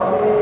you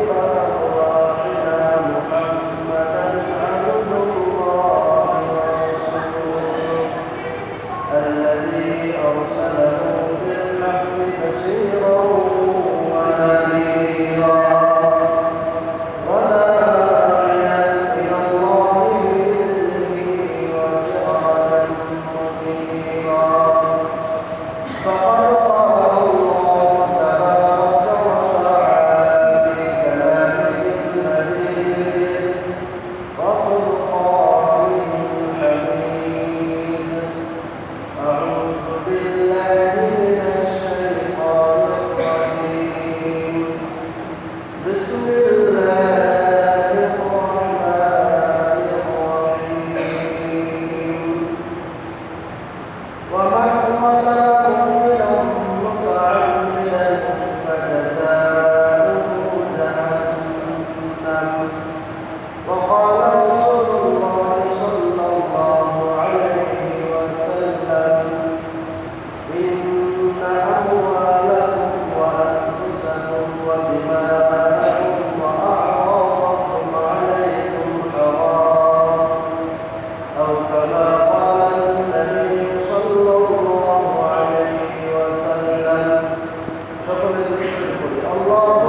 Allah.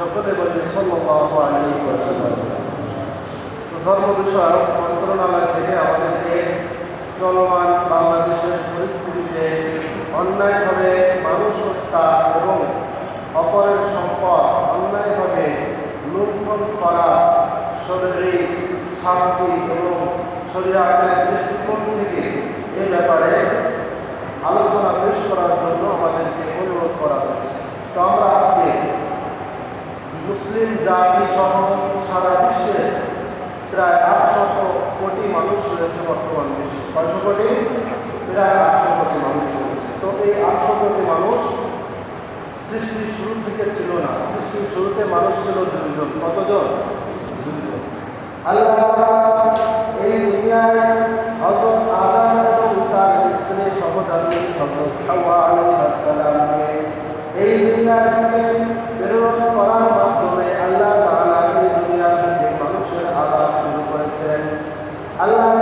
সকলে বলছে সল্লাহ আলী ধর্ম বিষয়ক মন্ত্রণালয় থেকে আমাদেরকে চলমান বাংলাদেশের পরিস্থিতিতে অন্যায়ভাবে মানুষ হত্যা এবং অপরের সম্পদ অন্যায়ভাবে লুণ্ঠন করা শরীরিক শাস্তি এবং শরীরের দৃষ্টিকোণ থেকে এ ব্যাপারে আলোচনা পেশ করার জন্য আমাদেরকে অনুরোধ করা হয়েছে। তো আমরা আজকে মুসলিম জাতি সহ সারা বিশ্বে প্রায় আটশত কোটি মানুষ রয়েছে বর্তমান বিশ্বে। কয়শো কোটি? প্রায় আটশো কোটি মানুষ রয়েছে। তো এই আটশো কোটি মানুষ সৃষ্টির শুরু থেকে ছিল না। সৃষ্টির শুরুতে মানুষ ছিল দুজন কতজন? আল্লাহ এই দুনিয়ায় এই দুনিয়া থেকে প্রেরণ করার halo.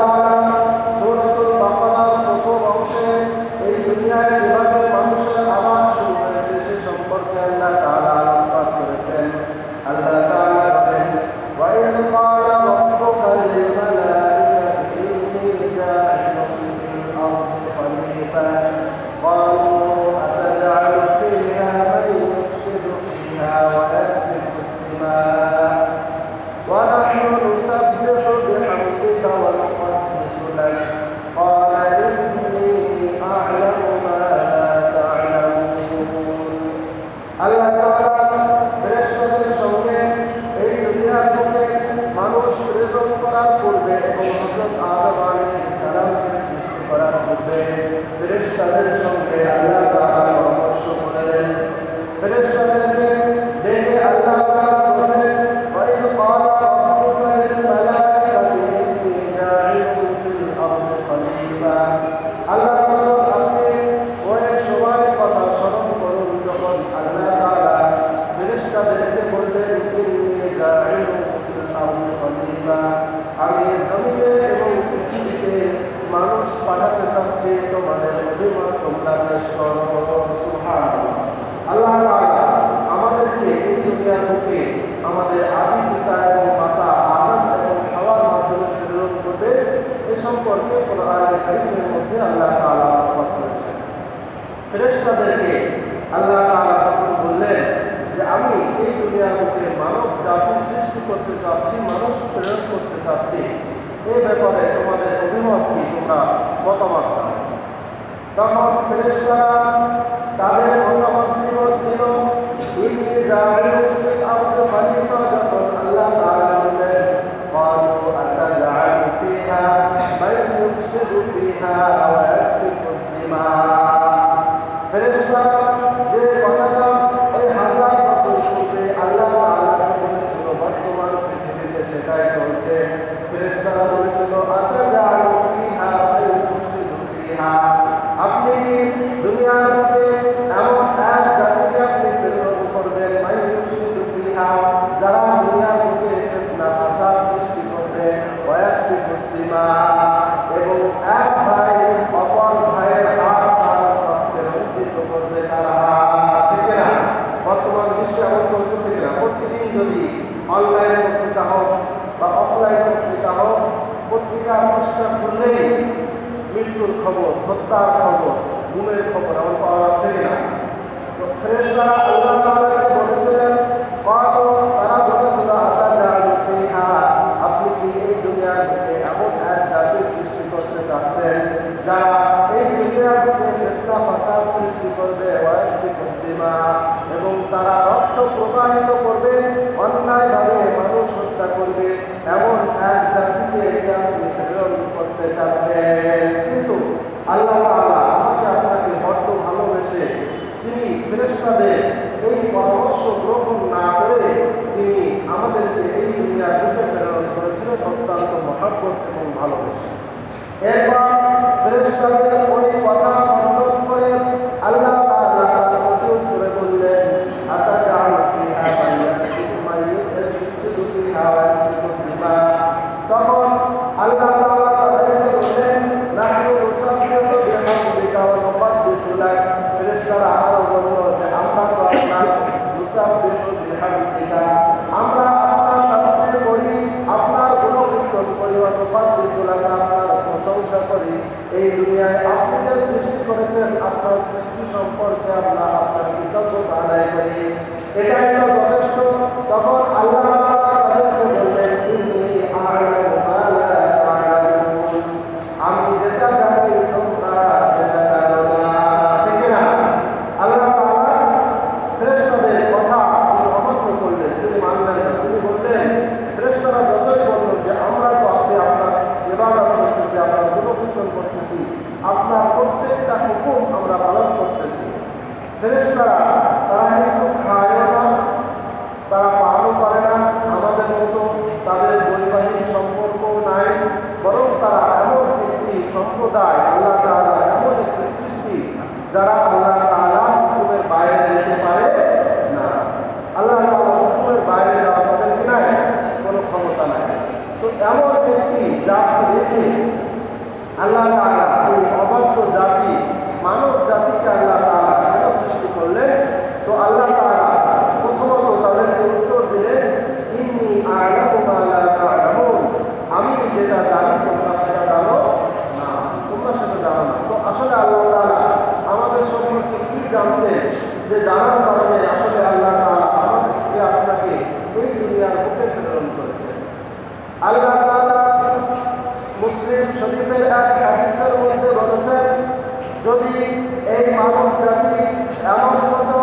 এ সম্পর্কে কোরআনে কারীমের মধ্যে আল্লাহ আলোচনা করেছেন ফেরেশতাদেরকে আল্লাহ তখন বললেন যে, আমি এই দুনিয়ার বুকে মানব জাতি সৃষ্টি করতে চাচ্ছি, মানুষ প্রেরণ করতে চাচ্ছি। এই ব্যাপারে তোমাদের অভিমত কি? তোমরা মতামত দাও তখন করবে তারা ঠিক না। বর্তমান বিশ্বে এমন চলতেছে কিনা? প্রতিদিন যদি অনলাইন পত্রিকা হোক বা অফলাইন পত্রিকা হোক, পত্রিকা পরিষ্কার করলেই মৃত্যুর খবর, হত্যার খবর গুমের খবর এমন পাওয়া যাচ্ছে কিনা? তো ফেরেশতারা আল্লাহ তাআলাকে বলেছিলেন কালো তারা বলেছিল আতাজালু ফিহা আপনি কি এই দুনিয়ার মধ্যে এমন এক জাতি সৃষ্টি করতে চাচ্ছেন যারা এই দুনিয়ার মধ্যে ফিতনা ফাসাদ সৃষ্টি করবে কুদ্দিমা এবং তারা রক্ত প্রবাহিত করবে, অন্যায়ভাবে মানুষ হত্যা করবে, এমন এক জাতিকে প্রেরণ করতে চাচ্ছেন কিন্তু আল্লাহ তাআলা আমাকে আপনাকে বড্ড ভালোবেসে তিনি ফেরেশতাদের এই পরামর্শ গ্রহণ না করে তিনি আমাদেরকে এই দুনিয়ার রূপে প্রেরণ করেছিলেন অত্যন্ত মহাব্বত এবং ভালোবেসে। এরপর ফেরেশতাদের ওই কথা খণ্ডন করে আল্লাহ তাআলা তার প্রচুর করে বললেন আতাজালু ফিহা মান ইয়াসফিকু মান ইয়াসফিকু ফিহা ওয়া ইয়াসফিকু দিমা তখন আল্লাহ তাআলা তাদেরকে বললেন নাহনু নুসাব্বিহু বিহামদিকা ওয়া নুকদ্দিসু লাক ফেরেশতারা আরও বলল যে আমরা তো আপনার নুসাব্বিহু বিহামদিকা আমরা আপনার তাসবিহ করি আপনার গুণকীর্তন করি ওয়া নুকদ্দিসু লাক আপনার প্রশংসা করি এই দুনিয়ায় আপনি যে সৃষ্টি করেছেন আপনার সৃষ্টি সম্পর্কে আমরা আপনার কৃতজ্ঞতা আদায় করি। এটাই তো যথেষ্ট তখন আল্লাহ তাআলা তাদেরকে বললেন ইন্নী আ'লামু মা লা তা'লামুন আমি যেটা জানি তোমরা সেটা জানো না ঠিক না আল্লাহ তাআলা ফেরেশতাদের কথা তিনি অমান্য করলেন তিনি মানলেন না তিনি বললেন ফেরেশতারা যতই বলল যে আমরা তো আছি আপনার ইবাদত করতেছি আপনার গুণকীর্তন করতেছি আপনার প্রত্যেকটা হুকুম আমরা পালন করতেছি ফেরেশতারা তারা কিন্তু খায়ও না তারা পালও করে না আমাদের মতো তাদের বৈবাহিক সম্পর্ক নাই বরং তারা এমন একটি সম্প্রদায় আল্লাহ তাআলা এমন একটি সৃষ্টি যারা আল্লাহ তাআলা হুকুমের বাইরে যেতে পারে না। আল্লাহ তাআলা হুকুমের বাইরে যাওয়া তাদের নাই কোনো ক্ষমতা নাই। তো এমন ব্যক্তি যাকে দেখে আল্লাহ তাআলা এই অবাস্ত জাতি মানব জাতিকে আল্লাহ তাআলা কেন সৃষ্টি করলেন তো আল্লাহ তাআলা প্রথমত তাদেরকে উত্তর দিলেন ইন্নী আ'লামু মা লা তা'লামুন আমি যেটা জানি তোমরা সেটা জানো না তোমরা সেটা জানো না তো আসলে আল্লাহ তাআলা আমাদের সম্পর্কে কি জানতে যে জানার কারণে আসলে আল্লাহ তাআলা আমাদেরকে আপনাকে এই দুনিয়ার বুকে প্রেরণ করেছে আল্লাহ তাআলা মুসলিম শরীফের এক হাদিসের মধ্যে বলেছেন যদি এই মানব জাতি এমন মতো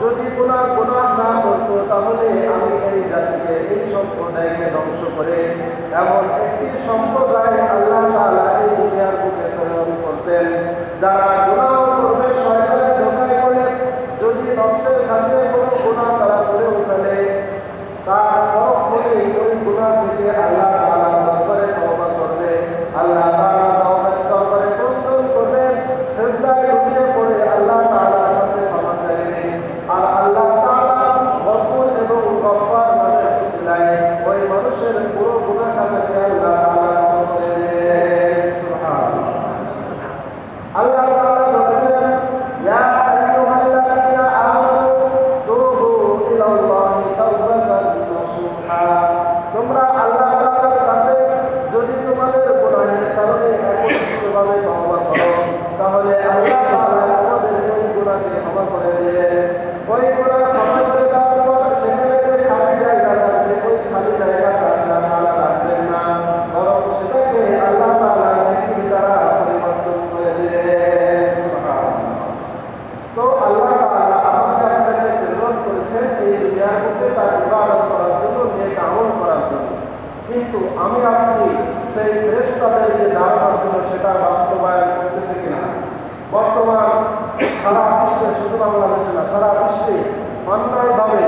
যদি কোনো গুনাহ না করতো, তাহলে আমি এই জাতিকে, এই সম্প্রদায়কে ধ্বংস করে এমন একটি সম্প্রদায় আল্লাহ তাআলা এই দুনিয়ার বুকে প্রেরণ করতেন যারা গুনাহ করবে, শয়তানের ধোকায় পড়ে, যদি নফসের কাছে কোনো গুনাহ তারা করেও ফেলে তার পরক্ষণে ওই গুনাহ থেকে আল্লাহ তাআলা দরবারে তওবা করবে। আল্লাহ তাআলা তওবার দরবারে ক্রন্দন করবে সিজদায় লুটিয়ে পড়ে আল্লাহ তাআলার কাছে ক্ষমা চাইবে আর আল্লাহ তাআলা গফুর এবং গফফার নামে উসিলায় ওই মানুষের পুরো গুনাহ খাতাকে আল্লাহ তাআলা দুনিয়ার বুকে তার ইবাদত করার জন্য নেক আমল করার জন্য কিন্তু আমি আপনি সেই ফেরেস্তাদের যে ধারণা ছিল সেটা বাস্তবায়ন করতেছে কিনা বর্তমান সারা বিশ্বে, শুধু বাংলাদেশে না, সারা বিশ্বে অন্যায়ভাবে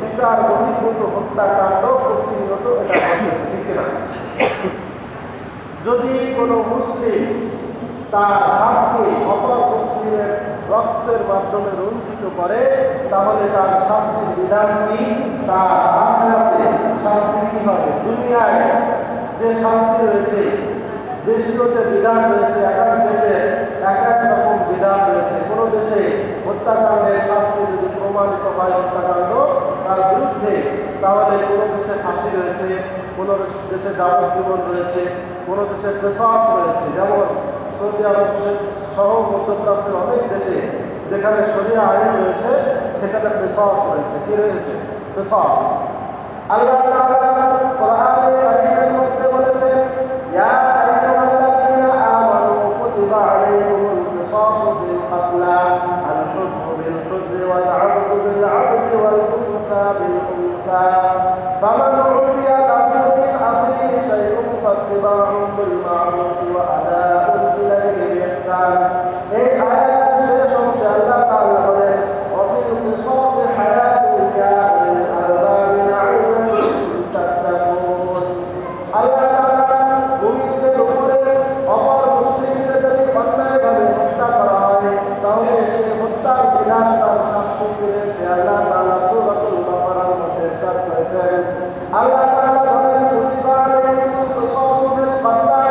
বিচার বহির্ভূত হত্যাকাণ্ড প্রতিনিয়ত এটা ঠিক কিনা? যদি কোনো মুসলিম তার হাতকে অপর মুসলিমের রক্তের মাধ্যমে রঞ্জিত করে, তাহলে তার শাস্তির বিধান কি? তার আখেরাতে শাস্তি কি হবে? দুনিয়ায় যে শাস্তি রয়েছে যে বিধান রয়েছে এক এক দেশে এক এক বিধান রয়েছে। কোনো দেশে হত্যাকাণ্ডের শাস্তি যদি প্রমাণিত হয় হত্যাকাণ্ড, তার বিরুদ্ধে তাহলে কোনো দেশে ফাঁসি রয়েছে, কোনো দেশে যাবজ্জীবন রয়েছে, কোনো দেশে প্রশ্বাস রয়েছে। যেমন সৌদি আরব সহ মধ্যপ্রাচ্যের অনেক দেশে যেখানে শরীর আইন রয়েছে, সেখানে পেশাস রয়েছে। কি রয়েছে? পেশাস আল্লাহ কোরআনে বলেছেন, ইয়া উনসা বিল উনসা ফামান উফিয়া লাহু মিন আখিহি শাইউন ফাত্তিবাউন বিল মা'রুফ ওয়া আদাউন ইলাইহি বিইহসান এই আয়াতের শেষ অংশে আল্লাহ তাআলা বলেন ওয়াফিল কিসাসি হায়াতুন ইয়া উলিল আলবাব লা'আল্লাকুম তাত্তাকুন আল্লাহ তাআলা মুমিনদের উপরে অপর মুসলিমদের যদি অন্যায়ভাবে হত্যা করা হয় তাহলে সেই হত্যার বিধান তার শাস্তি পেয়েছে আল্লাহ তাআলা সূরাতুল বাকারার মধ্যে ইরশাদ করেছেন আল্লাহ তাআলা বলেন কুতিবা আলাইকুমুল কিসাসু বিল কাতলা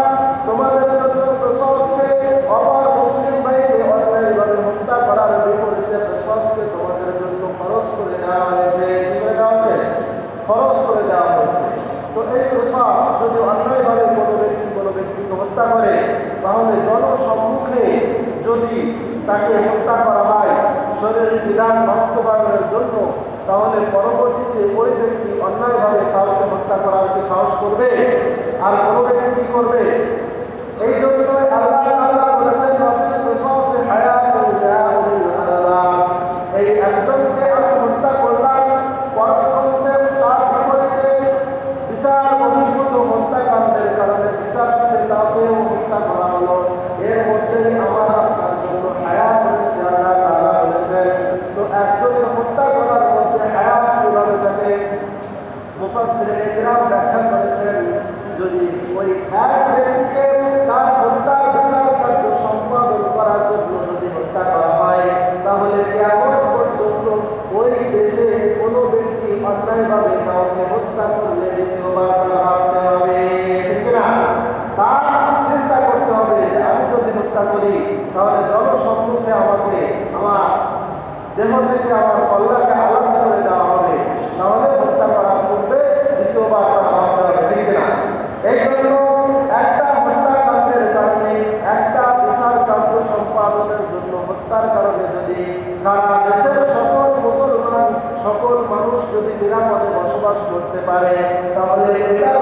তোমাদের জন্য কিসাসকে অপর মুসলিম ভাইকে অন্যায়ভাবে হত্যা করার বিপরীতে কিসাসকে তোমাদের জন্য খরচ করে দেওয়া হয়েছে কি করে দেওয়া হয়েছে খরচ করে দেওয়া হয়েছে তো এই প্রশ্বাস যদি অন্যায়ভাবে কোনো ব্যক্তি কোনো ব্যক্তিকে হত্যা করে তাহলে জনসম্মুখে যদি তাকে হত্যা করা হয় শরীরের বিধান বাস্তবায়নের জন্য, তাহলে পরবর্তীতে ওই ব্যক্তি অন্যায়ভাবে কাউকে হত্যা করার সাহস করবে? আর কোনো ব্যক্তি কি করবে এই জন্য আল্লাহ তাআলা বলেছেন রব্বিল কিসাসে হায়াতুন ইয়া উলিল আলবাব এই একজনকে আমি হত্যা করলাম পরবর্তীতে তার বিপরীতে বিচার বহির্ভূত হত্যাকাণ্ডের কারণে বিচারপতি তাকেও হত্যা করা হলো এর মধ্যে আমার আপনার জন্য হায়াত রয়েছে আল্লাহ তাআলা বলেছেন তো একজনকে হত্যা করার মধ্যে হায়াত কীভাবে থাকে মুফাসসিরিন ইকরাম ব্যাখ্যা করেছেন যদি ওই এক ব্যক্তিকে তার হত্যার বিচার কার্য সম্পাদন করার জন্য যদি হত্যা করা হয় তাহলে কেমন পর্যন্ত ওই দেশে কোনো ব্যক্তি অন্যায়ভাবে কাউকে হত্যা করলে দ্বিতীয়বার তার ভাবতে হবে ঠিক না তার চিন্তা করতে হবে যে আমি হত্যা করি, তাহলে জনসম্মুখে আমাকে, আমার দেহ থেকে আমার কল্যাণকে আলাদা করে দেওয়া হবে। তাহলে হত্যা করার পূর্বে দ্বিতীয়বার একটা কার্য সম্পাদনের জন্য হত্যার কারণে যদি সকল মুসলমান, সকল মানুষ যদি নিরাপদে বসবাস করতে পারে, তাহলে এটার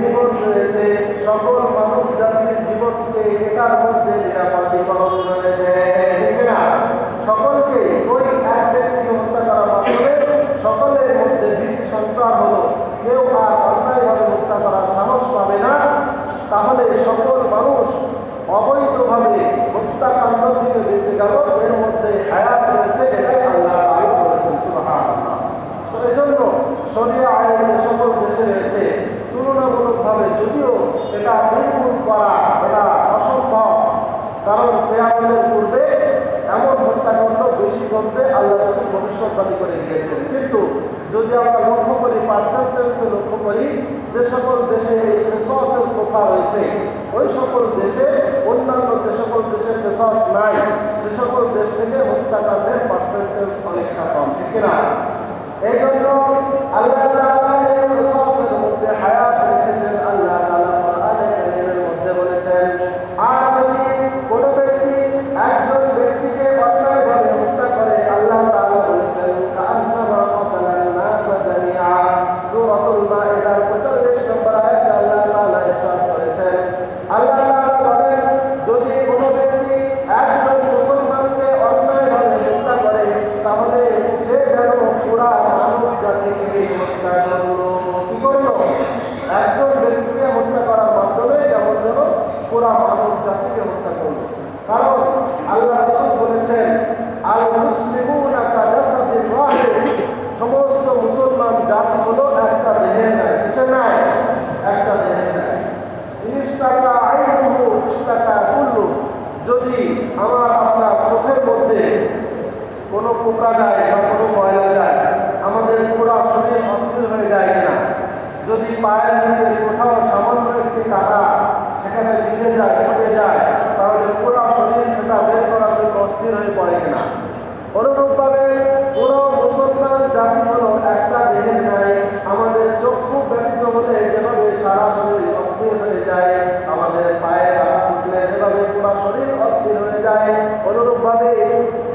জীবন রয়েছে। সকল মানুষ জাতির সকলকে এক ব্যক্তি হত্যা করা মাত্রমে সকলের মধ্যে ভীতি কেউ আর অন্যায়ভাবে হত্যা করার সাহস পাবে না তাহলে সকল মানুষ অবৈধভাবে হত্যাকাণ্ড মধ্যে হায়াত রয়েছে এটাই আল্লাহ জন্য শরীয় আইন সকল দেশে রয়েছে তুলনামূলকভাবে যদিও এটা কারণ কেয়ামতের পূর্বে এমন হত্যাকাণ্ড বেশি ঘটবে আল্লাহ রসুল ভবিষ্যৎবাণী করে গিয়েছেন কিন্তু যদি আমরা লক্ষ্য করি পার্সেন্টেজে লক্ষ্য করি, যে সকল দেশে এই প্রথা রয়েছে, ওই সকল দেশে অন্যান্য যে সকল দেশে পেশাস নাই, সে সকল দেশ থেকে হত্যাকাণ্ডের পার্সেন্টেজ অনেকটা কম, ঠিক না এই জন্য আল্লাহ তাআলা এই পেশাসের মধ্যে হায়াত রেখেছেন আল্লাহ তাআলা কোরআনে কারীমের মধ্যে বলেছেন আর যদি কোনো ব্যক্তি একজন ব্যক্তিকে অন্যায়ভাবে হত্যা করে আল্লাহ তাআলা বলেছেন কাআন্নামা ক্বাতালান নাস জামিআ সূরাতুল মাইদার 45 নম্বর আয়াতে আল্লাহ তাআলা ইরশাদ করেছেন আল্লাহ তাআলা বলেন যদি কোনো ব্যক্তি একজন মুসলমানকে অন্যায়ভাবে হত্যা করে তাহলে সে যেন একজন ব্যক্তিকে হত্যা করার মাধ্যমে যেমন যেন পুরা মানব জাতিকে হত্যা করবে কারণ আল্লাহ রসুল বলেছেন আল মুসলিমুনা কাজাসাদিন ওয়াহিদ সমস্ত মুসলমান জাতি হলো একটা দেহের ন্যায় কিসে নাই একটা দেহের ন্যায় ইনিশটাকা আইনুহু ইশটাকা কুল্লু যদি আমার আপনার চোখের মধ্যে কোনো পোকা যায় বা কোনো ময়লা যায়, আমাদের পুরো শরীর অস্থির হয়ে যায় কিনা? যদি পায়ের নিচে কোথাও সামান্য একটি কাটা সেখানে বিঁধে যায়, ফুটে যায়, তাহলে পুরো শরীর সেটা বের করার জন্য অস্থির হয়ে পড়ে কিনা? অনুরূপভাবে পুরো মুসলমান জাতি হলো একটা দেহের নাই আমাদের চক্ষু ব্যতীত হলে যেভাবে সারা শরীর অস্থির হয়ে যায় ফুটলে পুরো শরীর অস্থির হয়ে যায়। অনুরূপভাবে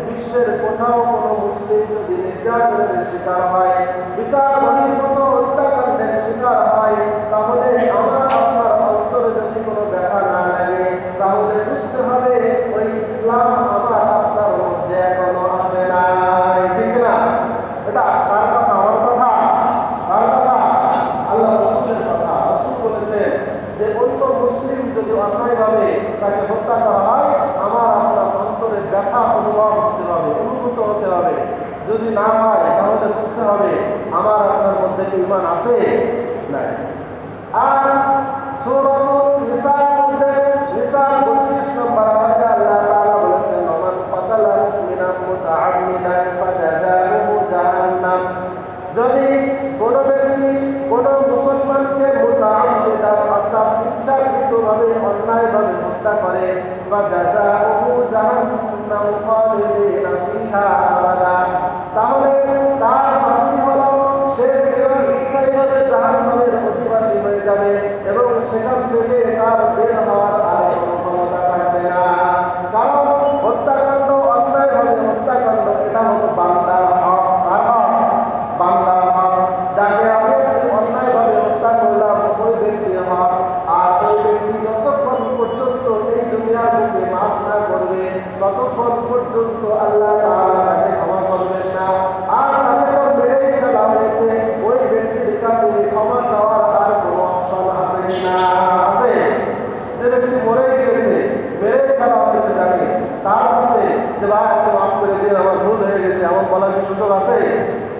বিশ্বের কোথাও কোনো মুসলিম যদি নির্যাতনের শিকার হয়, বিচার মতো হত্যাকাণ্ডের শিকার হয়, তাহলে আমার আপনার অন্তরে যদি কোনো ব্যথা না লাগে তাহলে বুঝতে হবে ওই ইসলাম আমার আপনার মধ্যে এখনও আসে নাই ঠিক না এটা কার কথা আমার কথা কার কথা আল্লাহ রসুলের কথা রসুল বলেছে যে অন্য মুসলিম যদি অন্যায়ভাবে তাকে হত্যা করা হয় আমার আপনার অন্তরে ব্যথা অনুভব হতে হবে অনুভূত হতে হবে যদি না হয় তাহলে বুঝতে হবে আমার আপনার মধ্যে কি ইমান আছে নাই আর সূরাতুল নিসার মধ্যে নিসার 32 নম্বর আয়াতে আল্লাহ তাআলা বলেছেন ওমান কাতালা মুমিনান মুতাআম্মিদান ফাজাযাউহু জাহান্নাম যদি কোন ব্যক্তি কোন মুসলমানকে মুতাআম্মিদান অর্থাৎ ইচ্ছাকৃতভাবে অন্যায়ভাবে হত্যা করে ফাজাযাউহু জাহান্নাম খালিদিনা ফিহা আবাদা তাহলে তার শাস্তি হলো সে চিরস্থায়ীভাবে জাহান্নামের অধিবাসী হয়ে যাবে এবং সেখান থেকে তার বের হওয়ার আর কোনো ক্ষমতা থাকবে না কারণ হত্যাকাণ্ড অন্যায়ভাবে হত্যাকাণ্ড এটা হলো বাংলার হক কার হক বাংলার হক যাকে আমি আপনি অন্যায়ভাবে হত্যা করলাম ওই ব্যক্তির হক আর ওই ব্যক্তি যতক্ষণ পর্যন্ত এই দুনিয়ার বুকে মাফ না করবে ততক্ষণ পর্যন্ত আল্লাহ তাআলা তাকে ক্ষমা করবেন না আর তাকে তো মেরেই ফেলা হয়েছে ওই ব্যক্তির কাছে ক্ষমা চাওয়ার আর কোনো অপশন আছে কিনা আছে যে ব্যক্তি মরে গিয়েছে মেরে ফেলা হয়েছে তাকে তার কাছে যে ভাই আপনি মাফ করে দিন আমার ভুল হয়ে গেছে এমন বলার কি সুযোগ আছে?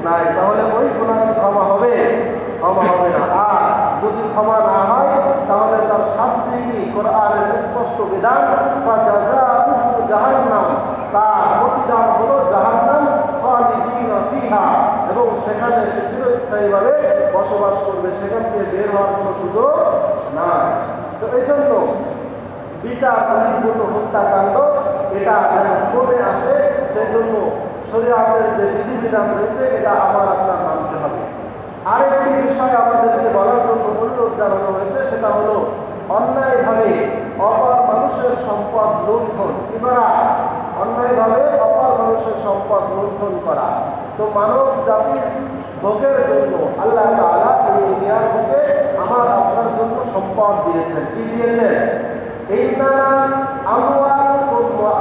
নাই, তাহলে ওই গুণা কি ক্ষমা হবে। ক্ষমা হবে না। আর যদি ক্ষমা না হয়, তাহলে তার শাস্তি কি? কোরআনের স্পষ্ট বিধান বা জাযাউহু জাহান্নাম তার প্রতিদান হলো জাহান্নাম ফিহা। এবং সেখানে চিরস্থায়ীভাবে বসবাস করবে। সেখান থেকে বের হওয়ার কোনো সুযোগ নাই। তো এই জন্য বিচার বহির্ভূত হত্যাকাণ্ড এটা কমে আসে সেজন্য শরীয়তের যে বিধিবিধান রয়েছে, এটা আমার আপনার মানতে হবে। আরেকটি বিষয় আমাদেরকে বলার জন্য অনুরোধ জানানো হয়েছে, সেটা হলো অন্যায়ভাবে অপর মানুষের সম্পদ লুণ্ঠন। কি করা অন্যায়ভাবে অপর মানুষের সম্পদ লুণ্ঠন করা। তো মানব জাতির ভোগের জন্য আল্লাহ তাআলা এই দুনিয়ার ভোগে আমার আপনার জন্য সম্পদ দিয়েছেন। কি দিয়েছেন? ইন্নামা আমওয়ালুকুম ওয়া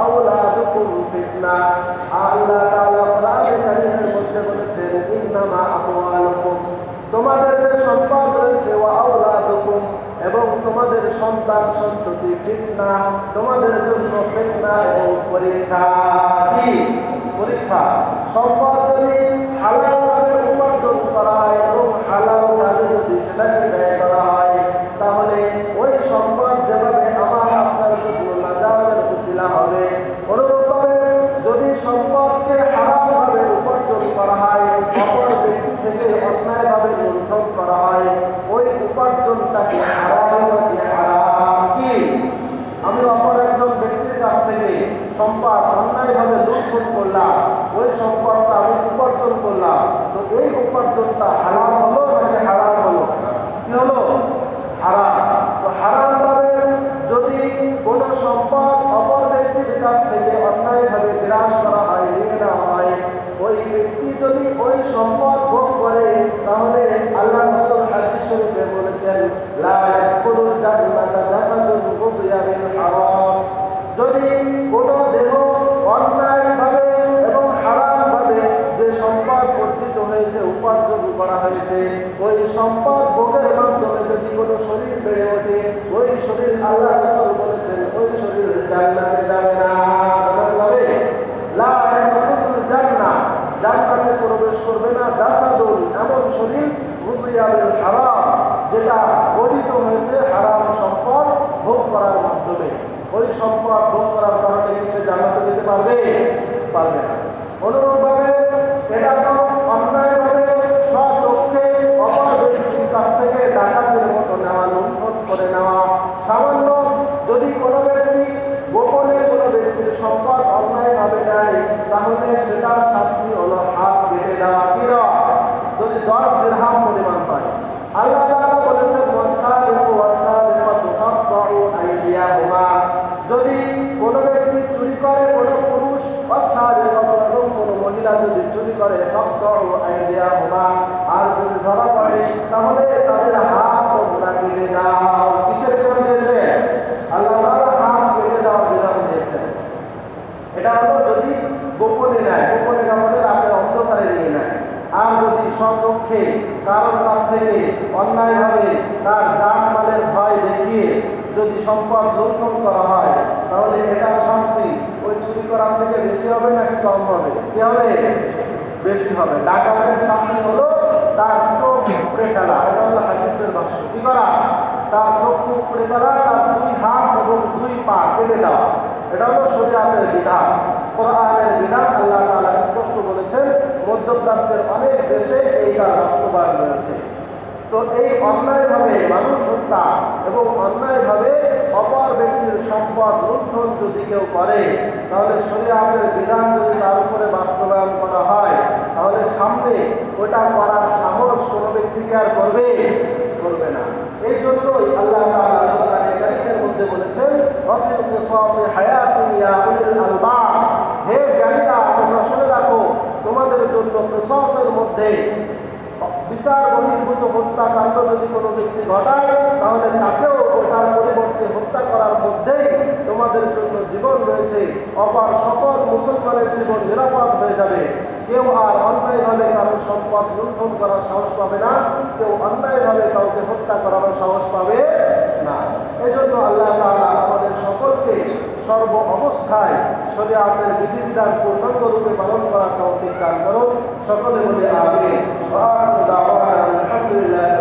আওলাদুকুম ফিতনা আল্লাহ তাআলা কোরআনে কারীমের মধ্যে বলেছেন, ইন্নামা আমওয়ালুকুম। তোমাদের যে সম্পদ রয়েছে এবং তোমাদের সন্তান সন্ততি ফিতনা, তোমাদের জন্য ফিতনা এবং পরীক্ষা কি? পরীক্ষা। সম্পদ যদি হালালভাবে উপার্জন করা হয় এবং হালাল কাজে যদি সেটাকে ব্যয় করা হয়, তাহলে ওই সম্পদ যেভাবে আমার আপনার জন্য নাজাতের উসিলা হবে অনুরূপভাবে যদি সম্পদকে হারামভাবে উপার্জন করা হয় অপর ব্যক্তি থেকে অন্যায়ভাবে লুণ্ঠন করা হয়, ওই উপার্জনটাকে কি আমি অপর একজন ব্যক্তির কাছ থেকে সম্পদ অন্যায়ভাবে লুণ্ঠন করলাম, ওই সম্পদটা আমি উপার্জন করলাম, তো এই উপার্জনটা হারাম হলো নাকি হারাম হলো কি হলো হারাম তো হারাম ভাবে যদি কোনো সম্পদ অপর ব্যক্তির কাছ থেকে অন্যায়ভাবে বিরাজ করা হয় নিয়ে নেওয়া হয় ওই ব্যক্তি যদি ওই সম্পদ ভোগ করে তাহলে আল্লাহ রসুল হাদিস শরীফে বলেছেন লা ইয়াকুলুল জান্নাতা জাসাদুন গুদিয়া বিল হারাম যদি যে সম্পদ অর্জিত হয়েছে, উপার্জন করা হয়েছে, ওই সম্পদ ভোগের মাধ্যমে যদি কোনো শরীর বেড়ে ওঠে, ওই শরীর আল্লাহ বলেছেন, ওই শরীর জান্নাতে যাবে না। যাবে? লা প্রবেশ করবে না। দাসাদুল এমন শরীর মুজিয়াবিল হারাম যেটা গঠিত হয়েছে হারাম সম্পদ ভোগ করার মাধ্যমে। ওই সম্পদ ভোগ করার কারণে সে জান্নাতে যেতে পারবে? পারবে না। অনুরূপভাবে এটা তো অন্যায়ভাবে স্বচক্ষে অপর ব্যক্তির কাছ থেকে ডাকাতের মতো নেওয়া, লুণ্ঠন করে নেওয়া সামান্য যদি কোনো ব্যক্তি গোপনে কোনো ব্যক্তির সম্পদ অন্যায়ভাবে নেয়, তাহলে সেটার শাস্তি হলো হাত কেটে দেওয়া। কি যদি দশ দিরহাম পরিমাণ পায় আল্লাহ তাআলা বলেছেন ওয়াসাবিকু ওয়াসাবিকাতু ফাকতাউ আইদিয়াহুমা যদি কোনো ব্যক্তি চুরি করে কোনো পুরুষ ওয়াসাবিকাতু এবং কোনো মহিলা যদি চুরি করে ফাকতাউ আইদিয়াহুমা আর যদি ধরা পড়ে, তাহলে তাদের হাত তোমরা কেটে দাও। কিসের জন্য দিয়েছে? আল্লাহ হাত কেটে দেওয়ার বিধান দিয়েছেন। এটা হলো যদি গোপনে নেয়, গোপনে আমাদের রাতের অন্ধকারে নিয়ে নেয়। আর যদি স্বপক্ষে কারোর কাছ থেকে অন্যায়ভাবে তার দান মালের ভয় দেখিয়ে যদি সম্পদ লুণ্ঠন করা হয়, তাহলে এটার শাস্তি ওই চুরি করার থেকে বেশি হবে নাকি কম হবে? কি হবে? বেশি হবে। ডাকাতের শাস্তি হলো তার চোখ উপড়ে ফেলা। এটা হলো হাদিসের ভাষ্য। কি করা? তার চোখ উপড়ে ফেলা, তার দুই হাত এবং দুই পা কেটে দেওয়া। এটা হলো শরীয়তের বিধান। কোরআনের বিধান আল্লাহ তাআলা স্পষ্ট বলেছেন, মধ্যপ্রাচ্যের অনেক দেশে এই এইটার বাস্তবায়ন রয়েছে। তো এই অন্যায়ভাবে মানুষ হত্যা এবং অন্যায়ভাবে অপর ব্যক্তির সম্পদ লুণ্ঠন যদি কেউ করে, তাহলে শরীয়তের বিধান যদি তার উপরে বাস্তবায়ন করা হয়, তাহলে সামনে ওটা করার সাহস কোনো ব্যক্তিকে আর করবে? করবে না। এই জন্যই আল্লাহ তাআলা মধ্যে বলেছেন হে শুনে রাখো, তোমাদের মধ্যে বিচার বহির্ভূত হত্যাকাণ্ড যদি কোনো ব্যক্তি ঘটায়, তাহলে তাকেও ওটার পরিবর্তে হত্যা করার মধ্যেই তোমাদের জন্য জীবন রয়েছে। অপার সকল মুসলমানের জীবন নিরাপদ হয়ে যাবে। কেউ আর অন্যায়ভাবে কারোর সম্পদ লুণ্ঠন করার সাহস পাবে না। কেউ অন্যায়ভাবে কাউকে হত্যা করার সাহস পাবে না। এজন্য আল্লাহ তাআলা আমাদের সকলকে সর্ব অবস্থায় শরীয়তের বিধিবিধান পূর্ণাঙ্গ রূপে পালন করার তৌফিক দান করুন। সকলে বলে দাওয়ানা আলহামদুলিল্লাহি